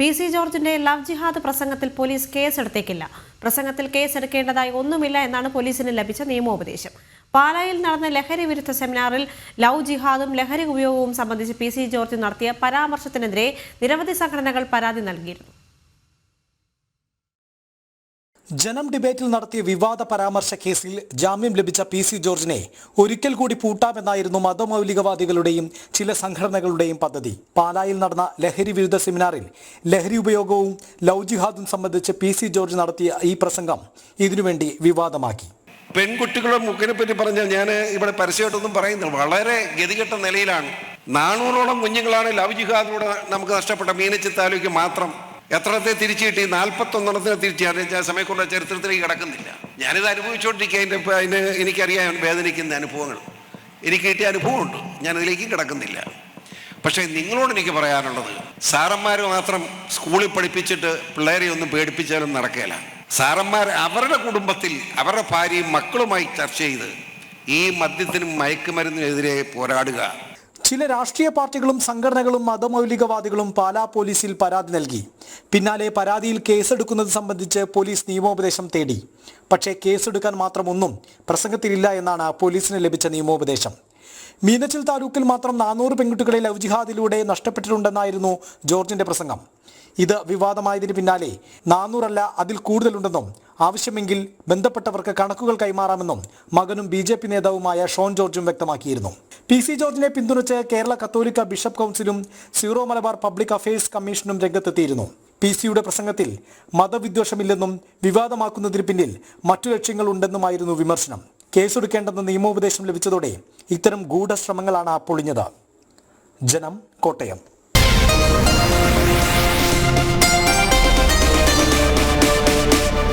P C ജോർജിന്റെ love ജിഹാദ് പ്രസംഗത്തിൽ പോലീസ് കേസെടുത്തേക്കില്ല. പ്രസംഗത്തിൽ കേസെടുക്കേണ്ടതായി ഒന്നുമില്ല എന്നാണ് പോലീസിന് ലഭിച്ച നിയമോപദേശം. പാലായിൽ നടന്ന ലഹരി വിരുദ്ധ സെമിനാറിൽ ലവ് ജിഹാദും ലഹരി ഉപയോഗവും സംബന്ധിച്ച് പി സി ജോർജ് നടത്തിയ പരാമർശത്തിനെതിരെ നിരവധി സംഘടനകൾ പരാതി നൽകിയിരുന്നു. ജനം ഡിബേറ്റിൽ നടത്തിയ വിവാദ പരാമർശ കേസിൽ ജാമ്യം ലഭിച്ച പി സി ജോർജിനെ ഒരിക്കൽ കൂടി പൂട്ടാമെന്നായിരുന്നു മതമൗലികവാദികളുടെയും ചില സംഘടനകളുടെയും പദ്ധതി. പാലായിൽ നടന്ന ലഹരി വിരുദ്ധ സെമിനാറിൽ ലഹരി ഉപയോഗവും ലൗജിഹാദും ജിഹാദും സംബന്ധിച്ച് പി സി ജോർജ് നടത്തിയ ഈ പ്രസംഗം ഇതിനുവേണ്ടി വിവാദമാക്കി. പെൺകുട്ടികളുടെ മുക്കിനെ പറ്റി പറഞ്ഞാൽ ഞാൻ ഇവിടെ പരസ്യമായിട്ടൊന്നും പറയുന്നില്ല. വളരെ ഗതികെട്ട നിലയിലാണ്. നാനൂറോളം കുഞ്ഞുങ്ങളാണ് ലവ് ജിഹാദിലൂടെ നമുക്ക് നഷ്ടപ്പെട്ട മീനച്ചി താലൂക്ക് മാത്രം. എത്രത്തെ തിരിച്ചു കിട്ടി? നാൽപ്പത്തൊന്നെണ്ണത്തിന് തിരിച്ചു. സമയക്കുള്ള ചരിത്രത്തിലേക്ക് കിടക്കുന്നില്ല. ഞാനിത് അനുഭവിച്ചുകൊണ്ടിരിക്കുക അതിന്റെ അതിന് എനിക്കറിയാം വേദനിക്കുന്ന അനുഭവങ്ങൾ. എനിക്ക് കിട്ടിയ അനുഭവമുണ്ട്. ഞാനതിലേക്ക് കിടക്കുന്നില്ല. പക്ഷേ നിങ്ങളോട് എനിക്ക് പറയാനുള്ളത് സാറന്മാർ മാത്രം സ്കൂളിൽ പഠിപ്പിച്ചിട്ട് പിള്ളേരെ ഒന്നും പേടിപ്പിച്ചാലും നടക്കില്ല സാറന്മാർ അവരുടെ കുടുംബത്തിൽ അവരുടെ ഭാര്യയും മക്കളുമായി ചർച്ച ചെയ്ത് ഈ മദ്യത്തിനും മയക്കുമരുന്നിനെതിരെ പോരാടുക. ചില രാഷ്ട്രീയ പാർട്ടികളും സംഘടനകളും മതമൗലികവാദികളും പാലാ പോലീസിൽ പരാതി നൽകി. പിന്നാലെ പരാതിയിൽ കേസെടുക്കുന്നത് സംബന്ധിച്ച് പോലീസ് നിയമോപദേശം തേടി. പക്ഷേ കേസെടുക്കാൻ മാത്രമൊന്നും പ്രസംഗത്തിലില്ല എന്നാണ് പോലീസിന് ലഭിച്ച നിയമോപദേശം. മീനച്ചിൽ താലൂക്കിൽ മാത്രം നാനൂറ് പെൺകുട്ടികളെ ലവ് ജിഹാദിലൂടെ നഷ്ടപ്പെട്ടിട്ടുണ്ടെന്നായിരുന്നു ജോർജിന്റെ പ്രസംഗം. ഇത് വിവാദമായതിന് പിന്നാലെ നാനൂറല്ല അതിൽ കൂടുതലുണ്ടെന്നും ആവശ്യമെങ്കിൽ ബന്ധപ്പെട്ടവർക്ക് കണക്കുകൾ കൈമാറാമെന്നും മകനും ബി ജെ പി നേതാവുമായ ഷോൺ ജോർജും വ്യക്തമാക്കിയിരുന്നു. പി സി ജോർജിനെ പിന്തുണച്ച് കേരള കത്തോലിക്ക ബിഷപ്പ് കൗൺസിലും സീറോ മലബാർ പബ്ലിക് അഫയേഴ്സ് കമ്മീഷനും രംഗത്തെത്തിയിരുന്നു. പി സിയുടെ പ്രസംഗത്തിൽ മതവിദ്വേഷമില്ലെന്നും വിവാദമാക്കുന്നതിന് പിന്നിൽ മറ്റു ലക്ഷ്യങ്ങളുണ്ടെന്നുമായിരുന്നു വിമർശനം. കേസെടുക്കേണ്ടെന്ന നിയമോപദേശം ലഭിച്ചതോടെ ഇത്തരം ഗൂഢശ്രമങ്ങളാണ് പൊളിഞ്ഞത്. ജനം കോട്ടയം.